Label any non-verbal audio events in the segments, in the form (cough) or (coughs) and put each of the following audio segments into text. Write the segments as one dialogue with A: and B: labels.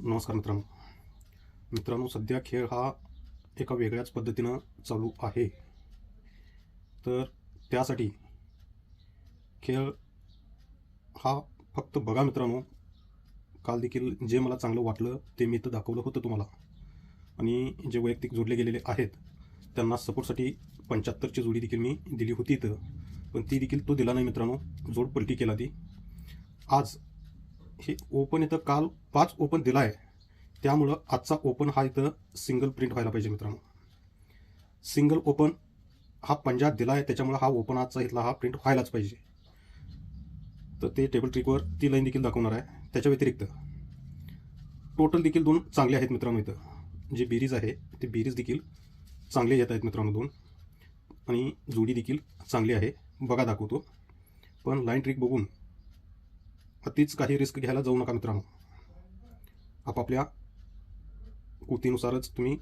A: नमस्कार मित्रांनो. मित्रांनो सध्या खेळ हा एका वेगळ्याच पद्धतीनं चालू आहे. तर त्यासाठी खेळ हा फक्त बघा मित्रांनो काल देखील जे मला चांगलं वाटलं ते मी इथं दाखवलं होतं तुम्हाला. आणि जे वैयक्तिक जोडले गेलेले आहेत त्यांना सपोर्टसाठी पंच्याहत्तरची जोडी देखील मी दिली होती इथं. पण ती देखील तो दिला नाही मित्रांनो जोड पलटी केला ती. आज हे ओपन इथं काल पाच ओपन दिला आहे. त्यामुळं आजचा ओपन हा इथं सिंगल प्रिंट व्हायला पाहिजे मित्रांनो. सिंगल ओपन हा पंजाब दिला आहे त्याच्यामुळं हा ओपन आजचा इथला हा प्रिंट व्हायलाच पाहिजे. तर ते टेबल ट्रिकवर ती लाईन देखील दाखवणार आहे. त्याच्या व्यतिरिक्त टोटल देखील दोन चांगले आहेत मित्रांनो इथं. जे बेरीज आहे ते बेरीज देखील चांगले येत आहेत मित्रांनो दोन. आणि जोडी देखील चांगली आहे. बघा दाखवतो. पण लाईन ट्रिक बघून अतिच काही रिस्क घ्यायला जाऊ नका मित्रांनो. आपापल्या कृतीनुसारच तुम्ही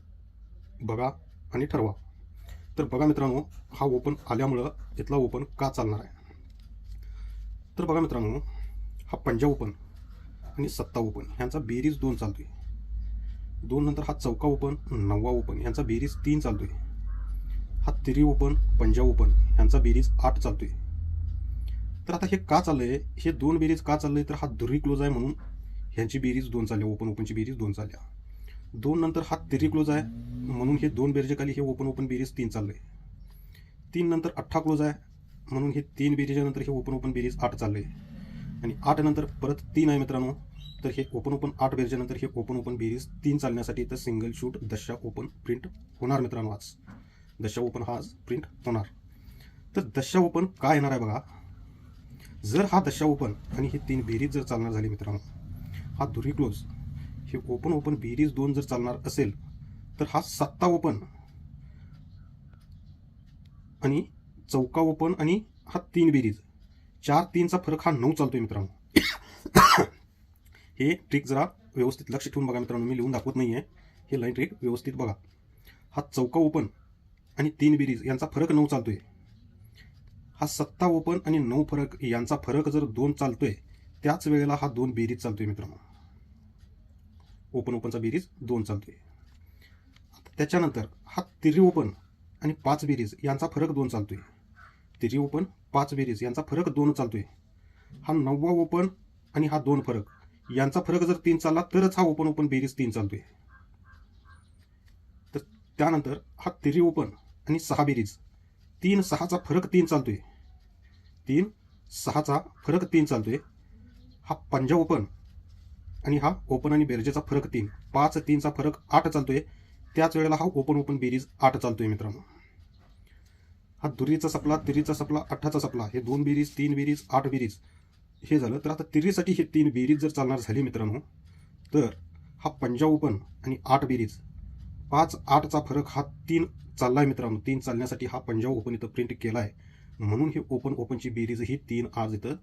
A: बघा आणि ठरवा. तर बघा मित्रांनो हा ओपन आल्यामुळं इथला ओपन का चालणार आहे? तर बघा मित्रांनो हा पंजाब ओपन आणि सत्ता ओपन ह्यांचा बेरीज दोन चालतो आहे दोन नंतर हा चौका ओपन नववा ओपन ह्यांचा बेरीज तीन चालतो आहे हा तिरी ओपन पंजाब ओपन ह्यांचा बेरीज आठ चालतो आहे तर आता हे का चाललंय? हे दोन बेरीज का चाललंय? तर हा दुरी क्लोज आहे म्हणून ह्यांची बेरीज दोन चालल्या. ओपन ओपनची बेरीज दोन चालल्या. दोन नंतर हा तिरी क्लोज आहे म्हणून हे दोन बेरीजे खाली हे ओपन ओपन बेरीज तीन चाललंय. तीन नंतर अठ्ठा क्लोज आहे म्हणून हे तीन बेरीच्या नंतर हे ओपन ओपन बेरीज आठ चाललंय. आणि आठ नंतर परत तीन आहे मित्रांनो तर हे ओपन ओपन आठ बेरीच्या नंतर हे ओपन ओपन बेरीज तीन चालण्यासाठी तर सिंगल शूट दशा ओपन प्रिंट होणार मित्रांनो आज. दशा ओपन हा आज प्रिंट होणार. तर दशा ओपन काय येणार आहे बघा? जर हा दशा ओपन आणि ही तीन बेरीज जर चालणार झाली मित्रांनो हा दुरी क्लोज हे ओपन ओपन बेरीज दोन जर चालणार असेल तर हा सत्ता ओपन आणि चौका ओपन आणि हा तीन बेरीज चार तीनचा फरक हा नऊ चालतोय मित्रांनो. हे ट्रिक जरा व्यवस्थित लक्ष ठेवून बघा मित्रांनो मी लिहून दाखवत नाही आहे हे लाईन ट्रिक व्यवस्थित बघा. हा चौका ओपन आणि तीन बेरीज यांचा फरक नऊ चालतोय. हा सत्ता ओपन आणि नऊ फरक यांचा फरक जर दोन चालतोय त्याच वेळेला हा दोन बेरीज चालतोय मित्रांनो. ओपन ओपनचा बेरीज दोन चालतोय. त्याच्यानंतर हा तिरी ओपन आणि पाच बेरीज यांचा फरक दोन चालतोय. तिरी ओपन पाच बेरीज यांचा फरक दोन चालतोय. हा नववा ओपन आणि हा दोन फरक. यांचा फरक जर तीन चालला तरच हा ओपन ओपन बेरीज तीन चालतोय. तर त्यानंतर हा तिरी ओपन आणि सहा बेरीज. तीन सहाचा फरक तीन चालतोय. तीन सहाचा फरक तीन चालतोय. हा पंजा ओपन आणि हा ओपन आणि बेरजेचा फरक तीन. पाच तीनचा फरक आठ चालतोय. त्याच वेळेला हा ओपन ओपन बेरीज आठ चालतोय मित्रांनो. हा दुरीचा सपला तिरीचा सपला अठ्ठाचा सपला हे दोन बेरीज तीन बेरीज आठ बेरीज. हे झालं तर आता तिरीसाठी हे तीन बेरीज जर चालणार झाली मित्रांनो तर हा पंजा ओपन आणि आठ बेरीज पाच आठचा फरक हा तीन चालला आहे मित्रांनो. तीन चालण्यासाठी हा पंजाब ओपन इथं प्रिंट केला आहे म्हणून हे ओपन ओपनची बेरीज ही तीन आज इथं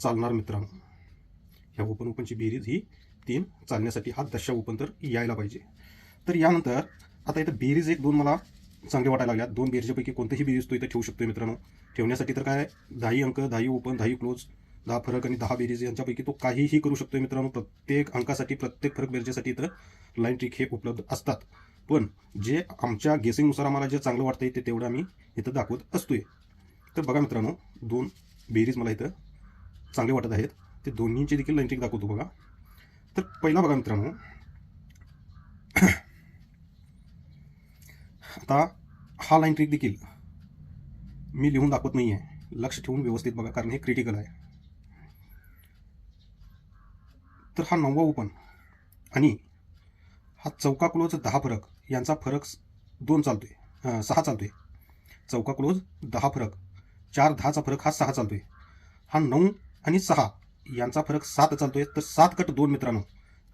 A: चालणार मित्रांनो. ह्या ओपन ओपनची बेरीज ही तीन चालण्यासाठी हा दशा ओपन तर यायला पाहिजे. तर यानंतर आता इथं बेरीज एक दोन मला चांगले वाटायला लागल्यात. दोन बेरीजपैकी कोणतेही बेरीज तो इथं ठेवू शकतो मित्रांनो. ठेवण्यासाठी तर काय दहाही अंक दहाही ओपन दहाही क्लोज दहा फरक आणि दहा बेरीज यांच्यापैकी तो काहीही करू शकतो मित्रांनो. प्रत्येक अंकासाठी प्रत्येक फरक बेरजेसाठी इथं लाईन ट्रिक हे उपलब्ध असतात. पण जे आमच्या गेसिंगनुसार आम्हाला जे चांगलं वाटतं ते तेवढं आम्ही इथं दाखवत असतोय. तर बघा मित्रांनो दोन बेरीज मला इथं चांगले वाटत आहेत. ते दोन्हीचे देखील लाईन ट्रिक दाखवतो बघा. तर पहिला बघा मित्रांनो. आता हा लाईन ट्रिक देखील मी लिहून दाखवत नाही आहे लक्ष ठेवून व्यवस्थित बघा कारण हे क्रिटिकल आहे. तर हा नववा ओपन आणि हा चौका क्लोज दहा फरक. यांचा फरक दोन चालतोय. आहे सहा चालतोय. चौका क्लोज दहा फरक. चार दहाचा फरक हा सहा चालतोय. हा नऊ आणि सहा यांचा फरक सात चालतोय. तर सात कट दोन मित्रांनो.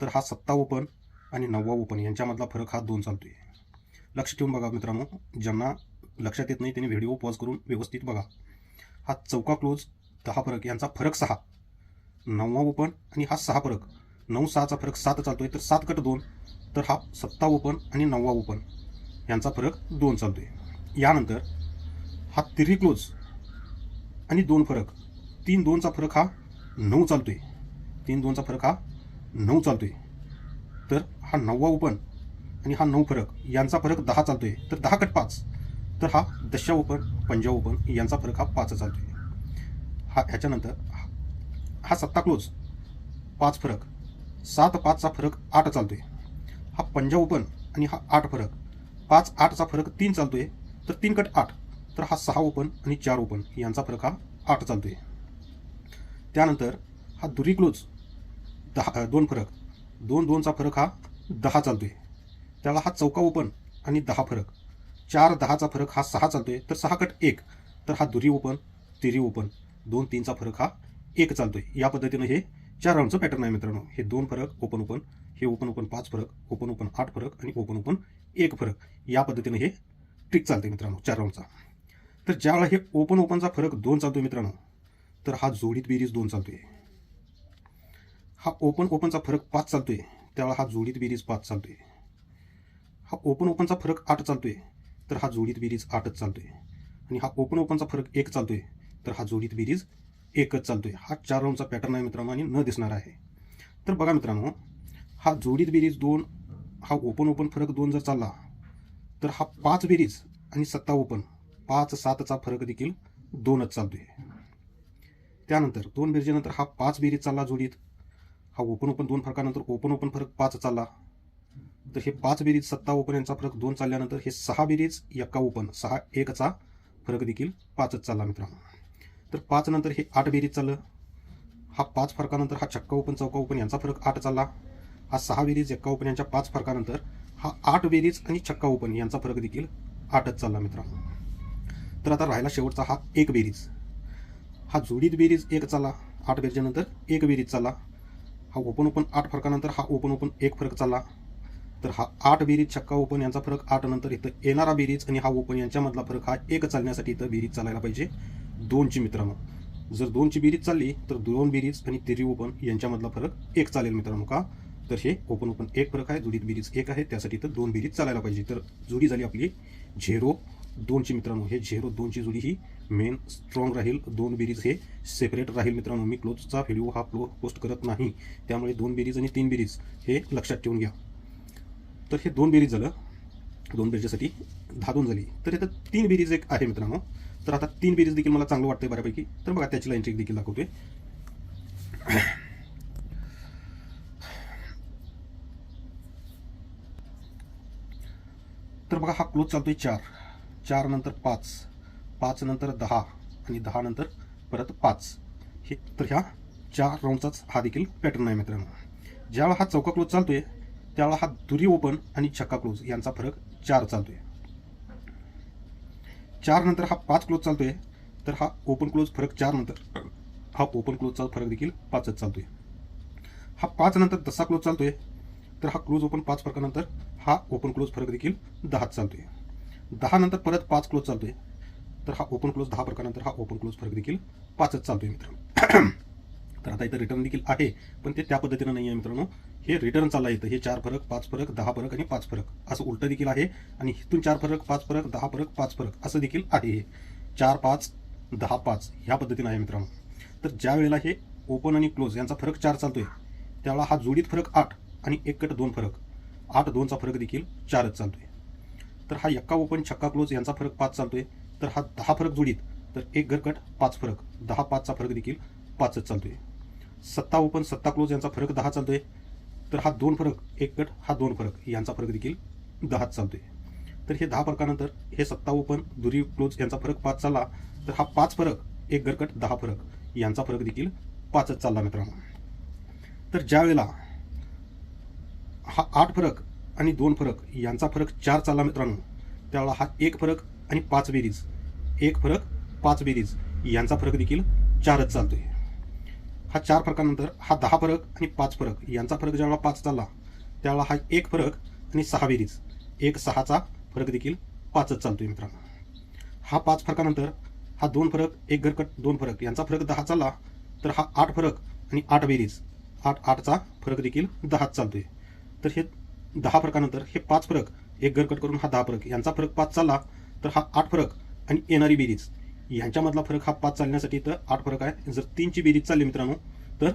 A: तर हा सत्ता ओपन आणि नववा ओपन यांच्यामधला फरक हा दोन चालतोय. लक्ष ठेवून बघा मित्रांनो. ज्यांना लक्षात येत नाही त्यांनी व्हिडिओ पॉज करून व्यवस्थित बघा. हा चौका क्लोज दहा फरक. यांचा फरक सहा. नववा ओपन आणि हा सहा फरक. नऊ सहाचा फरक सात चालतोय. तर सात कट दोन. तर हा सत्ता ओपन आणि नववा ओपन यांचा फरक दोन चालतो आहे यानंतर हा तिरी क्लोज आणि दोन फरक. तीन दोनचा फरक हा नऊ चालतो आहे तीन दोनचा फरक हा नऊ चालतो आहे तर हा नववा ओपन आणि हा नऊ फरक यांचा फरक दहा चालतो आहे तर दहा कट पाच. तर हा दशा ओपन पंजा ओपन यांचा फरक हा पाच चालतो आहे हा ह्याच्यानंतर हा- हा सत्ता क्लोज पाच फरक. सात पाचचा फरक आठ चालतो आहे हा पंजा ओपन आणि हा आठ फरक. पाच आठचा फरक तीन चालतोय तर तीन कट आठ. तर हा सहा ओपन आणि चार ओपन यांचा फरक हा आठ चालतोय. त्यानंतर हा दुरी क्लोज दहा दोन फरक. दोन दोनचा फरक हा दहा चालतोय. त्याला हा चौका ओपन आणि दहा फरक. चार दहाचा फरक हा सहा चालतोय तर सहा कट एक. तर हा दुरी ओपन तिरी ओपन दोन तीनचा फरक हा एक चालतोय. या पद्धतीनं हे चार राऊंडचं पॅटर्न आहे मित्रांनो. हे दोन फरक ओपन ओपन हे ओपन ओपन पाच फरक ओपन ओपन आठ फरक आणि ओपन ओपन एक फरक. या पद्धतीने हे ट्रिक चालते मित्रांनो चार राऊंडचा तर ज्यावेळा हे ओपन ओपनचा फरक दोन चालतोय मित्रांनो तर हा जोडीत बेरीज दोन चालतोय. हा ओपन ओपनचा फरक पाच चालतोय त्यावेळा हा जोडीत बेरीज पाच चालतोय. हा ओपन ओपनचा फरक आठ चालतोय तर हा जोडीत बेरीज आठच चालतोय. आणि हा ओपन ओपनचा फरक एक चालतोय तर हा जोडीत बेरीज एकच चालतोय. हा चार राऊंडचा पॅटर्न आहे मित्रांनो आणि न दिसणार आहे. तर बघा मित्रांनो हा जोडीत बेरीज दोन हा ओपन ओपन फरक दोन जर चालला तर हा पाच बेरीज आणि सत्ता ओपन पाच सातचा फरक देखील दोनच चालतोय. त्यानंतर दोन बेरजेनंतर हा पाच बेरीज चालला जोडीत हा ओपन ओपन दोन फरकानंतर ओपन ओपन फरक पाच चालला तर हे पाच बेरीज सत्ता ओपन यांचा फरक दोन चालल्यानंतर हे सहा बेरीज एक्का ओपन सहा एकचा फरक देखील पाचच चालला मित्रांनो. तर पाच नंतर हे आठ बेरीज चाललं हा पाच फरकानंतर हा छक्का ओपन चौका ओपन यांचा फरक आठ चालला हा सहा बेरीज एक्का ओपन यांच्या पाच फरकानंतर हा आठ बेरीज आणि छक्का ओपन यांचा फरक देखील आठच चालला मित्रांनो. तर आता राहिला शेवटचा हा एक बेरीज हा जोडीत बेरीज एक चालला आठ बेरीजनंतर एक बेरीज चालला. हा ओपन ओपन आठ फरकानंतर हा ओपन ओपन एक फरक चालला. तर हा आठ बेरीज छक्का ओपन यांचा फरक आठ नंतर इथं येणारा बेरीज आणि हा ओपन यांच्यामधला फरक हा एक चालण्यासाठी इथं बेरीज चालायला पाहिजे. दोनची मित्रांनो. जर दोनची बेरीज चालली तर दोन बेरीज आणि तिरी ओपन यांच्यामधला फरक एक चालेल मित्रांनो का? तर हे ओपन ओपन एक फरक आहे. जोडीत बेरीज एक आहे. त्यासाठी तर दोन बेरीज चालायला पाहिजे. तर जोडी झाली आपली झेरो दोनची मित्रांनो. हे झेरो दोनची जोडी ही मेन स्ट्रॉंग राहील. दोन बेरीज हे सेपरेट राहील मित्रांनो. मी क्लोजचा व्हिडिओ हा प्लो पोस्ट करत नाही. त्यामुळे दोन बेरीज आणि तीन बेरीज हे लक्षात ठेवून घ्या. तर हे दोन बेरीज झालं. दोन बेरीजसाठी दहा दोन झाली. तर इथं तीन बेरीज एक आहे मित्रांनो. तर आता तीन बेरीज देखील मला चांगलं वाटतंय बऱ्यापैकी. तर बघा त्याची लाईन चेक देखील दाखवतोय. तर बघा हा क्लोज चालतोय चार. चार नंतर पाच. पाच नंतर दहा आणि दहा नंतर परत पाच. हे तर ह्या चार राऊंडचाच हा देखील पॅटर्न आहे मित्रांनो. ज्यावेळा हा चौका क्लोज चालतोय त्यावेळा हा दुरी ओपन आणि छक्का क्लोज यांचा फरक चार चालतोय. चार नंतर हा पाच क्लोज चालतोय तर हा ओपन क्लोज फरक चार नंतर (coughs) हा ओपन क्लोजचा फरक देखील पाचच चालतोय. हा पाच नंतर दसा क्लोज चालतोय तर हा क्लोज ओपन पाच फरकानंतर हा ओपन क्लोज फरक देखील दहाच चालतोय. दहा नंतर परत पाच क्लोज चालतोय. तर हा ओपन क्लोज दहा फरकानंतर हा ओपन क्लोज फरक देखील पाचच चालतोय मित्रांनो. (clears throat) तर आता इथं रिटर्न देखील आहे पण ते त्या पद्धतीनं नाही आहे मित्रांनो. हे रिटर्न चालला येतं हे चार फरक पाच फरक दहा फरक आणि पाच फरक. असं उलटं देखील आहे आणि इथून चार फरक पाच फरक दहा फरक पाच फरक असं देखील आहे हे. चार पाच दहा पाच ह्या पद्धतीनं आहे मित्रांनो. तर ज्या वेळेला हे ओपन आणि क्लोज यांचा फरक चार चालतोय त्यावेळेला हा जोडीत फरक आठ. आणि एक कट दोन फरक. आठ दोनचा फरक देखील चारच चालतोय. तर हा एक्का ओपन छक्का क्लोज यांचा फरक पाच चालतोय. तर हा दहा फरक जोडीत तर एक घरकट पाच फरक. दहा पाचचा फरक देखील पाचच चालतोय. सत्ता ओपन सत्ता क्लोज यांचा फरक दहा चालतोय. तर हा दोन फरक एक गट हा दोन फरक यांचा फरक देखील दहाच चालतोय. तर हे दहा फरकानंतर हे सत्ता ओपन दुरी क्लोज यांचा फरक पाच चालला. तर हा पाच फरक एक गरकट दहा फरक यांचा फरक देखील पाचच चालला मित्रांनो. तर ज्या वेळेला हा आठ फरक आणि दोन फरक यांचा फरक चार चालला मित्रांनो. त्यावेळेला हा एक फरक आणि पाच बेरीज. एक फरक पाच बेरीज. यांचा फरक देखील चारच चालतोय. हा चार फरकानंतर हा दहा फरक आणि पाच फरक. यांचा फरक ज्यावेळेला पाच चालला त्यावेळेला हा एक फरक आणि सहा बेरीज. एक सहाचा फरक देखील पाचच चालतोय मित्रांनो. हा पाच फरकानंतर हा दोन फरक एक गरकट दोन फरक. यांचा फरक दहा चालला तर हा आठ फरक आणि आठ बेरीज. आठ आठचा फरक देखील दहाच चालतोय. तर हे दहा फरकानंतर हे पाच फरक एक गरकट करून हा दहा फरक यांचा फरक पाच चालला तर हा आठ फरक आणि येणारी बेरीज. यांच्यामधला फरक हा पाच चालण्यासाठी तर आठ फरक आहे. जर तीनची बेरीज चालली मित्रांनो तर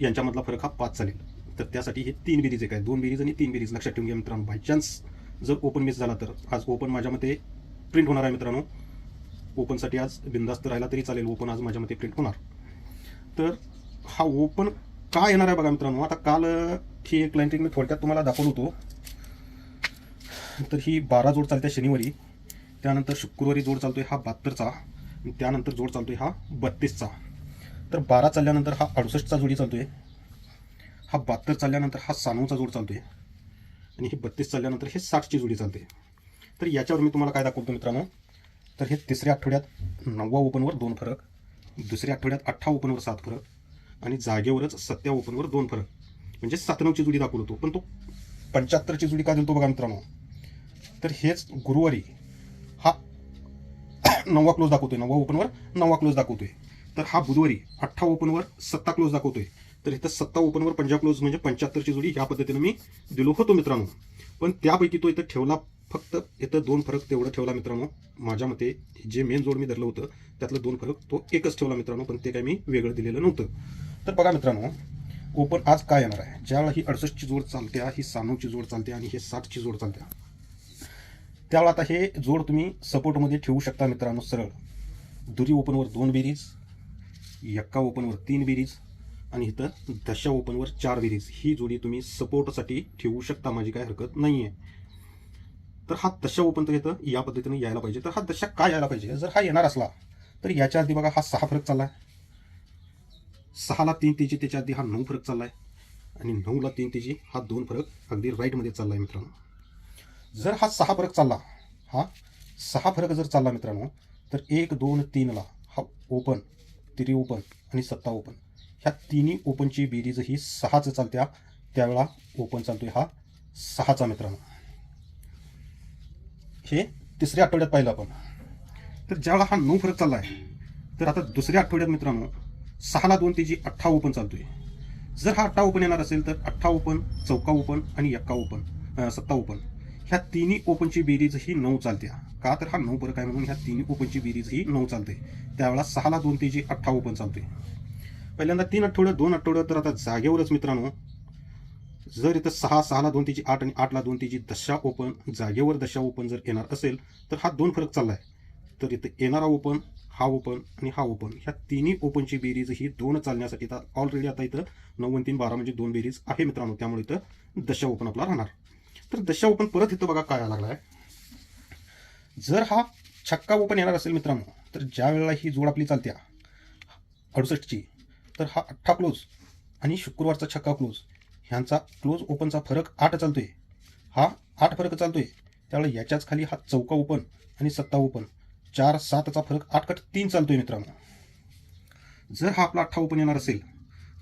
A: यांच्यामधला फरक हा पाच चालेल. तर त्यासाठी हे तीन बेरीज एक आहे. दोन बेरीज आणि तीन बेरीज. लक्षात ठेवून घ्या मित्रांनो. बाय चान्स जर ओपन मिस झाला तर. आज ओपन माझ्या मते प्रिंट होणार आहे मित्रांनो. ओपनसाठी आज बिंदास्त राहिला तरी चालेल. ओपन आज माझ्या मते प्रिंट होणार. तर हा ओपन का येणार आहे बघा मित्रांनो. आता काल ही एक लाईन मी थोडक्यात तुम्हाला दाखवतो होतो. तर ही बारा जोड चालते शनिवारी. त्यानंतर शुक्रवारी जोड चालतोय हा बहात्तरचा आणि त्यानंतर जोड चालतोय हा बत्तीसचा. तर बारा चालल्यानंतर हा अडुसष्टचा जोडी चालतोय. हा बहात्तर चालल्यानंतर हा सानूचा जोड चालतोय. आणि हे बत्तीस चालल्यानंतर हे साठची जोडी चालते. तर याच्यावर मी तुम्हाला काय दाखवतो मित्रांनो? तर हे तिसऱ्या आठवड्यात नववा ओपनवर दोन फरक दुसऱ्या आठवड्यात अठ्ठा ओपनवर सात फरक आणि जागेवरच सत्या ओपनवर दोन फरक. म्हणजे सात जुडी दाखवतो. होतो पण तो पंच्याहत्तरची जुडी का दिलतो बघा मित्रांनो? तर हेच गुरुवारी हा (coughs) नववा क्लोज दाखवतोय. नववा ओपनवर नववा क्लोज दाखवतोय. तर हा बुधवारी अठ्ठा ओपनवर सत्ता क्लोज दाखवतोय. तर इथं सत्ता ओपनवर पंजाब क्लोज म्हणजे पंच्याहत्तरची जोडी ह्या पद्धतीने मी दिलो होतो मित्रांनो. पण त्यापैकी तो इथं ठेवला फक्त इथं दोन फरक तेवढं ठेवला मित्रांनो. माझ्या मते जे मेन जोड मी धरलं होतं त्यातलं दोन फरक तो एकच ठेवला मित्रांनो. पण ते काय मी वेगळं दिलेलं नव्हतं. तर बघा मित्रांनो ओपन आज काय येणार आहे? ज्यावेळा ही अडसष्टची जोड चालते ही सानूची जोड चालते आणि हे साठची जोड चालते. त्यावेळा आता हे जोड तुम्ही सपोर्टमध्ये ठेवू शकता मित्रांनो सरळ. दुरी ओपनवर दोन बेरीज एक्का ओपनवर तीन बेरीज आणि इथं दशा ओपनवर चार बेरीज. ही जोडी तुम्ही सपोर्टसाठी ठेवू शकता माझी काय हरकत नाही आहे तर हा दशा ओपन तर इथं या पद्धतीने यायला पाहिजे. तर हा दशा काय यायला पाहिजे? जर हा येणार असला तर याच्या आधी बघा हा सहा फरक चालला आहे सहाला तीन तेजी त्याच्या आधी हा नऊ फरक चाललाय आणि नऊला तीन तेजी हा दोन फरक अगदी राईटमध्ये चाललाय मित्रांनो. जर हा सहा फरक चालला हा सहा फरक जर चालला मित्रांनो तर एक दोन तीनला हा ओपन तिरी ओपन आणि सत्ता ओपन ह्या तिन्ही ओपनची बेरीज ही सहाच चालत्या त्यावेळा ओपन चालतोय हा सहाचा मित्रांनो. हे तिसऱ्या आठवड्यात पाहिलं आपण. तर ज्यावेळा हा नऊ फरक चालला आहे तर आता दुसऱ्या आठवड्यात मित्रांनो सहाला दोन तेजी अठ्ठा ओपन चालतोय. जर हा अठ्ठा ओपन येणार असेल तर अठ्ठा ओपन चौका ओपन आणि एक्का ओपन सत्ता ओपन. ह्या तिन्ही ओपनची बेरीज ही नऊ चालते का तर हा नऊ फरक आहे म्हणून ह्या तिन्ही ओपनची बेरीज ही नऊ चालते त्यावेळा सहाला दोन तेजी अठ्ठा ओपन चालते पहिल्यांदा तीन आठवड्या दोन आठवड्या तर आता जागेवरच मित्रांनो जर इथं सहा सहाला दोन तेजी आठ आणि आठला दोन तेजी दशा ओपन जागेवर दशा ओपन जर येणार असेल तर हा दोन फरक चालला आहे तर इथं येणारा ओपन हा ओपन आणि हा ओपन ह्या तिन्ही ओपनची बेरीज ही दोन चालण्यासाठी आता ऑलरेडी आता इथं नऊ तीन बारा म्हणजे दोन बेरीज आहे मित्रांनो. त्यामुळे इथं दशा ओपन आपला राहणार. तर दशा ओपन परत इथं बघा काय लागला आहे जर हा छक्का ओपन येणार असेल मित्रांनो तर ज्या वेळेला ही जोड आपली चालत्या अडुसष्टची तर हा अठ्ठा क्लोज आणि शुक्रवारचा छक्का क्लोज ह्यांचा क्लोज ओपनचा फरक आठ चालतोय. हा आठ फरक चालतोय. त्यावेळेला याच्याच खाली हा चौका ओपन आणि सत्ता ओपन चार सातचा फरक आठकट तीन चालतोय मित्रांनो. जर हा आपला अठ्ठा ओपन येणार असेल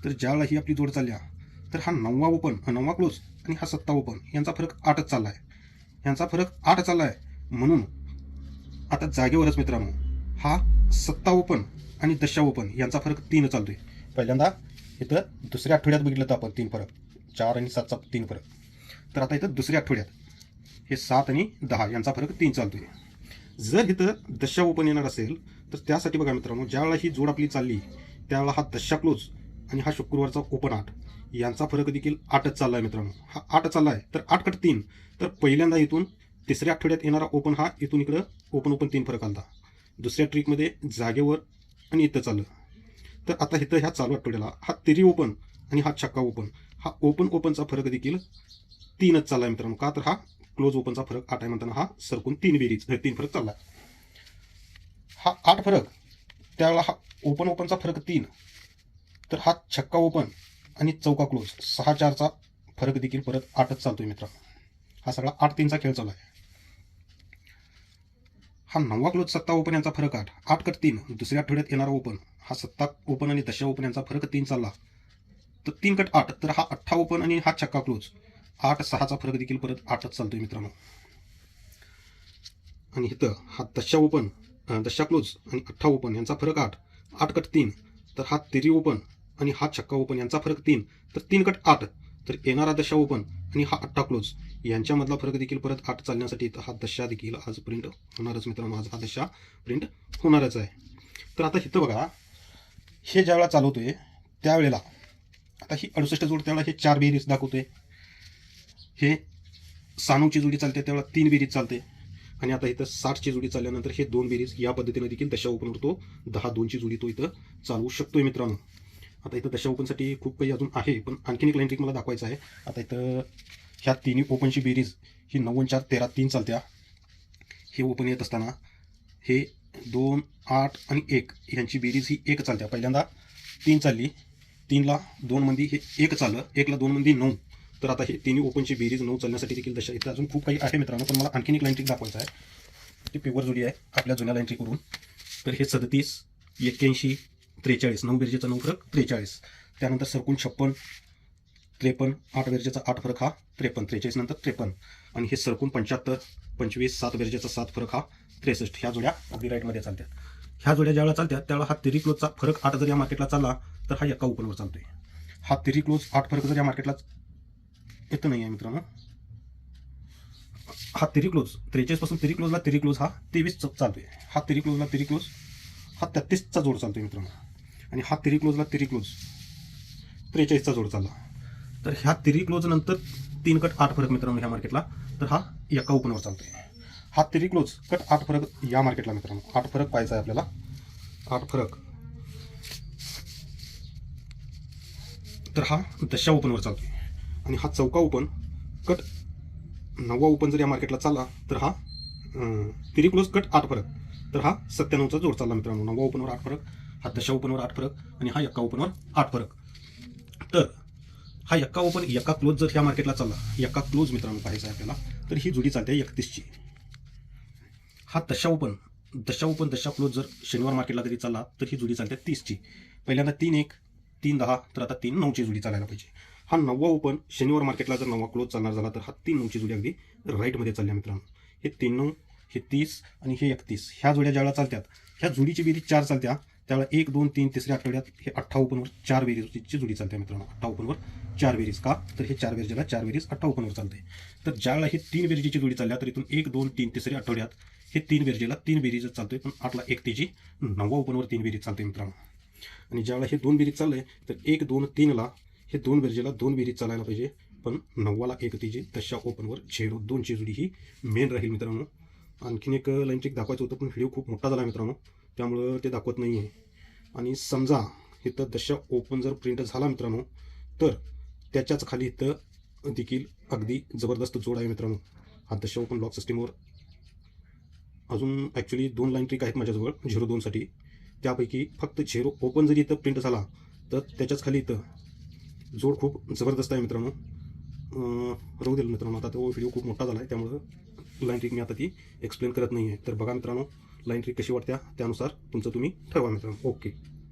A: तर ज्यावेळेला ही आपली जोड चालल्या तर हा नववा ओपन हा नववा क्लोज आणि हा सत्ता ओपन यांचा फरक आठच चालला आहे. यांचा फरक आठ चालला आहे. म्हणून आता जागेवरच मित्रांनो हा सत्ता ओपन आणि दशा ओपन यांचा फरक तीन चालतोय. पहिल्यांदा इथं दुसऱ्या आठवड्यात बघितलं तर आपण तीन फरक चार आणि सातचा तीन फरक. तर आता इथं दुसऱ्या आठवड्यात हे सात आणि दहा यांचा फरक तीन चालतोय. जर इथं दशा ओपन येणार असेल तर त्यासाठी बघा मित्रांनो ज्यावेळा ही जोड आपली चालली त्यावेळा हा दशा क्लोज आणि हा शुक्रवारचा ओपन आठ. यांचा फरक देखील आठच चालला आहे मित्रांनो. हा आठ चालला आहे तर आठ कट तीन. तर पहिल्यांदा इथून तिसऱ्या आठवड्यात येणारा ओपन हा इथून इकडं ओपन ओपन तीन फरक आला दुसऱ्या ट्रिकमध्ये जागेवर आणि इथं चाललं. तर आता इथं ह्या चालू आठवड्याला हा तिरी ओपन आणि हा छक्का ओपन हा ओपन ओपनचा फरक देखील तीनच चालला आहे मित्रांनो. का तर हा क्लोज ओपनचा फरक आठ आहे म्हणताना हा सरकून तीन बेरीज तीन फरक चालला हा आठ फरक त्यावेळेला हा ओपन ओपनचा फरक तीन. तर हा छक्का ओपन आणि चौका क्लोज सहा चारचा फरक देखील परत आठच चालतोय मित्र. हा सगळा आठ तीनचा खेळ चालू आहे. हा नववा क्लोज सत्ता ओपन यांचा फरक आठ आठ कट तीन दुसऱ्या आठवड्यात येणारा ओपन हा सत्ता ओपन आणि दशा ओपन यांचा फरक तीन चालला. तर तीन कट आठ तर हा अठ्ठा ओपन आणि हा छक्का क्लोज आठ सहाचा फरक देखील परत आठच चालतोय मित्रांनो. आणि इथं हा दशा ओपन दशा क्लोज आणि अठ्ठा ओपन यांचा फरक आठ. आठ कट तीन तर हा तिरी ओपन आणि हा छक्का ओपन यांचा फरक तीन तर तीन कट आठ तर येणारा दशा ओपन आणि हा अठ्ठा क्लोज यांच्यामधला फरक देखील परत आठ चालण्यासाठी हा दशा देखील आज प्रिंट होणारच मित्रांनो. आज हा दशा प्रिंट होणारच आहे. तर आता इथं बघा हे ज्यावेळेला चालवतोय त्यावेळेला आता ही अडुसष्ट जोड त्यावेळेला हे चार बेरीज दाखवतोय. हे सानूची जोडी चालते त्यावेळेला तीन बेरीज चालते. आणि आता इथं साठची जोडी चालल्यानंतर हे दोन बेरीज या पद्धतीने देखील दशा ओपनवर तो दहा दोनची जोडी तो इथं चालवू शकतोय मित्रांनो. आता इथं दशा ओपनसाठी खूप काही अजून आहे पण आणखीन एक लाईन ट्रिक मला दाखवायचं आहे. आता इथं ह्या तिन्ही ओपनची बेरीज ही नव्वद चार तेरा तीन चालत्या. हे ओपन येत असताना हे दोन आठ आणि एक ह्यांची बेरीज ही एक चालत्या. पहिल्यांदा तीन चालली तीनला दोन मंदी हे एक चाललं एकला दोन मंदी नऊ. तर आता हे तिन्ही ओपनची बेरीज नऊ चालण्यासाठी देखील दशा इथं अजून खूप काही आहे मित्रांनो पण मला आणखीन एक लाईन ट्रिक दाखवायचं आहे. ती प्युअर जोडी आहे आपल्या जुन्या लाईन ट्रिकवरून तर हे सदतीस एक्क्याऐंशी त्रेचाळीस नऊ बेरजेचा नऊ फरक त्रेचाळीस. त्यानंतर सरकून छप्पन त्रेपन्न आठ बेरजेचा आठ फरक हा त्रेपन्न त्रेचाळीस नंतर त्रेपन्न. आणि हे सरकून पंच्याहत्तर पंचवीस सात बेरजेचा सात फरक हा त्रेसष्ट. ह्या जोड्या अगदी राईटमध्ये चालतात ह्या जोड्या ज्यावेळेला चालतात त्यावेळेला हा तिरी क्लोजचा फरक आठ जर या मार्केटला चालला तर हा एका ओपनवर चालतोय. हा तिरी क्लोज आठ फरक जर या मार्केटला येतो नाही आहे मित्रांनो. हा तिरी क्लोज त्रेचाळीसपासून तिरी क्लोजला तिरी क्लोज हा तेवीस चालतोय. हा तिरी क्लोजला तिरी क्लोज हा तेहतीसचा जोड चालतोय मित्रांनो. आणि हा तिरी क्लोजला तिरी क्लोज त्रेचाळीसचा जोड चालला. तर ह्या तिरी क्लोज नंतर तीन कट आठ फरक मित्रांनो ह्या मार्केटला तर हा एका ओपनवर चालतोय. हा तिरी क्लोज कट आठ फरक या मार्केटला मित्रांनो. आठ फरक पाहायचा आहे आपल्याला. आठ फरक. तर हा दशा ओपनवर चालतोय. आणि हा चौका ओपन कट नववा ओपन जर या मार्केटला चालला तर हा तिरी क्लोज कट आठ फरक तर हा सत्त्याण्णवचा जोड चालला मित्रांनो. नववा ओपनवर आठ फरक हा दशा ओपनवर आठ फरक आणि हा एक्का ओपनवर आठ फरक तर हा एक्का ओपन एका क्लोज जर ह्या मार्केटला चालला एका क्लोज मित्रांनो पाहायचा आहे आपल्याला तर ही जुडी चालते एकतीसची. हा दशा ओपन दशा ओपन दशा क्लोज जर शनिवार मार्केटला जरी चालला तर ही जुडी चालते तीसची. पहिल्यांदा तीन एक तीन दहा तर आता तीन नऊची जुडी चालायला पाहिजे. हा नववा ओपन शनिवार मार्केटला जर नववा क्लोज चालणार झाला तर हा तीन नऊची जोडी अगदी राईटमध्ये चालल्या मित्रांनो. हे तीन नऊ हे तीस आणि हे एकतीस. ह्या जोड्या ज्यावेळेला चालतात ह्या जोडीची बेरीज चार चालत्या त्यावेळेला एक दोन तीन तिसऱ्या आठवड्यात हे अठ्ठा ओपनवर चार बेरीजची जोडी चालते मित्रांनो. अठ्ठा ओपनवर चार बेरीज का? तर हे चार बेरीजला चार बेरीज अठ्ठा ओपनवर चालते. तर ज्यावेळेला हे तीन बेरीजची जोडी चालल्या तर इथून एक दोन तीन तिसऱ्या आठवड्यात हे तीन बेरजेला तीन बेरीज चालतोय पण आठला एक तेजी नववा ओपनवर तीन बेरीज चालते मित्रांनो. आणि ज्यावेळेला हे दोन बेरीज चाललंय तर एक दोन तीनला हे दोन बेरजेला दोन बेरीज चालायला पाहिजे. पण नव्वाला एक तिची तशा ओपनवर झेरो दोनची जोडी ही मेन राहील मित्रांनो. आणखीन एक लाईन चेक दाखवायचं होतं पण व्हिडिओ खूप मोठा झाला मित्रांनो. त्यामुळं ते दाखवत नाही आहे आणि समजा इथं दशा ओपन जर प्रिंट झाला मित्रांनो तर त्याच्याच खाली इथं देखील अगदी जबरदस्त जोड आहे मित्रांनो. हा दशा ओपन लॉक सिस्टीमवर अजून ॲक्च्युली दोन लाईन ट्रिक आहेत माझ्याजवळ झिरो दोनसाठी. त्यापैकी फक्त झिरो ओपन जरी इथं प्रिंट झाला तर त्याच्याच खाली इथं जोड खूप जबरदस्त आहे मित्रांनो. राहू देईल मित्रांनो आता तो व्हिडिओ खूप मोठा झाला आहे त्यामुळं लाईन ट्रिक मी आता ती एक्सप्लेन करत नाही आहे तर बघा मित्रांनो लाईन ट्रिक कशी वाटत्या त्यानुसार तुमचं तुम्ही ठरवा मित्रांनो. ओके